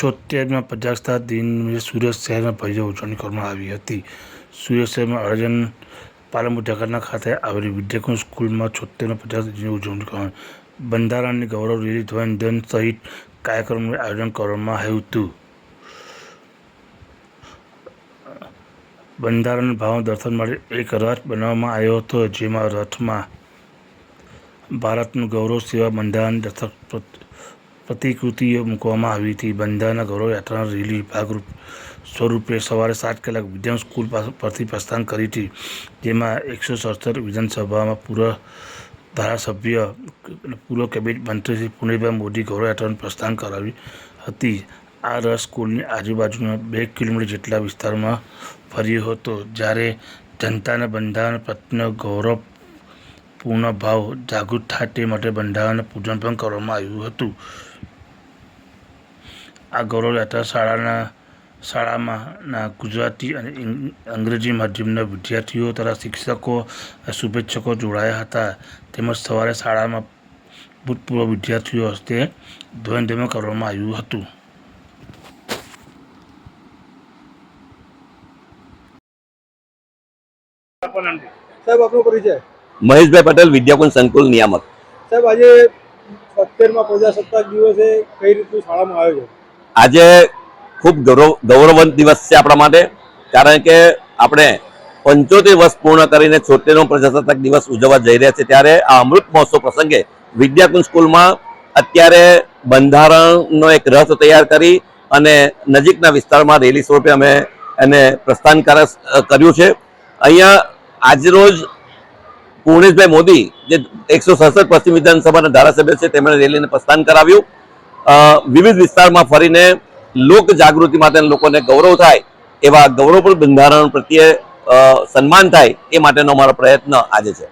છોતેરમાં પચાસતા દિન સુરત શહેરમાં ભવ્ય ઉજવણી કરવામાં આવી હતી. સુરત શહેરમાં અર્જન પાલનપુર જકાતના ખાતે આવેલી વિદ્યાકુંજ સ્કૂલમાં પ્રજાસત્તાક દિનની ઉજવણી કરવામાં બંધારણની ગૌરવ રેલી ધ્વજન સહિત કાર્યક્રમનું આયોજન કરવામાં આવ્યું હતું. બંધારણ ભાવના દર્શન માટે એક રથ બનાવવામાં આવ્યો હતો, જેમાં રથમાં ભારતનું ગૌરવ સેવા બંધારણ દર્શક પ્રતિકૃતિઓ મૂકવામાં આવી હતી. બંધારણના ગૌરવ યાત્રાના રેલી ભાગરૂપ સ્વરૂપે સવારે સાત કલાક વિધાન સ્કૂલ પરથી પ્રસ્થાન કરી હતી. જેમાં એકસો સડસઠ વિધાનસભામાં પૂર્વ ધારાસભ્ય પૂર્વ કેબિનેટ મંત્રી શ્રી પુણ્યભાઈ મોદી ગૌરવ યાત્રાનું પ્રસ્થાન કરાવી હતી. આ રસ સ્કૂલની આજુબાજુના બે કિલોમીટર જેટલા વિસ્તારમાં ફર્યો હતો. જ્યારે જનતાના બંધારણ પ્રત્યેનો ગૌરવ પૂર્ણ ભાવ જાગૃત થાય તે માટે બંધારણનું પૂજન પણ કરવામાં આવ્યું હતું. આ ગૌરવ યાત્રા શાળાના શાળામાંના ગુજરાતી અને અંગ્રેજી માધ્યમના વિદ્યાર્થીઓ તથા શિક્ષકો શુભેચ્છકો જોડાયા હતા. તેમજ સવારે શાળામાં ભૂતપૂર્વ વિદ્યાર્થીઓ હસ્તે ધ્વજવંદન કરવામાં આવ્યું હતું. સાહેબ આપનો પરિચય? મહેશભાઈ પટેલ વિદ્યાકુંજ સંકુલ નિયામક. સાહેબ આજે સત્તેરમાં પ્રજાસત્તાક દિવસે કઈ રીતનું શાળામાં આયોજન? આજે ખૂબ ગૌરવ, ગૌરવવંત દિવસ છે આપણા માટે. કારણ કે આપણે પંચોતેર વર્ષ પૂર્ણ કરીને છોતેરમો પ્રજાસત્તાક દિવસ ઉજવવા જઈ રહ્યા છે ત્યારે આ અમૃત મહોત્સવ પ્રસંગે વિદ્યાકુંજ સ્કૂલમાં અત્યારે બંધારણનો એક રથ તૈયાર કરી અને નજીકના વિસ્તારમાં રેલી સ્વરૂપે અમે એને પ્રસ્થાન કર્યું છે. અહીંયા આજરોજ પૂર્ણેશભાઈ મોદી, જે એકસો સડસઠ પશ્ચિમ વિધાનસભાના ધારાસભ્ય છે, તેમણે રેલીને પ્રસ્થાન કરાવ્યું. વિવિધ વિસ્તારમાં ફરીને લોક જાગૃતિ માટે લોકોને ગૌરવ થાય, એવા ગૌરવપૂર્ણ બંધારણ પ્રત્યે સન્માન થાય, એ માટેનો અમારો પ્રયત્ન આજે છે.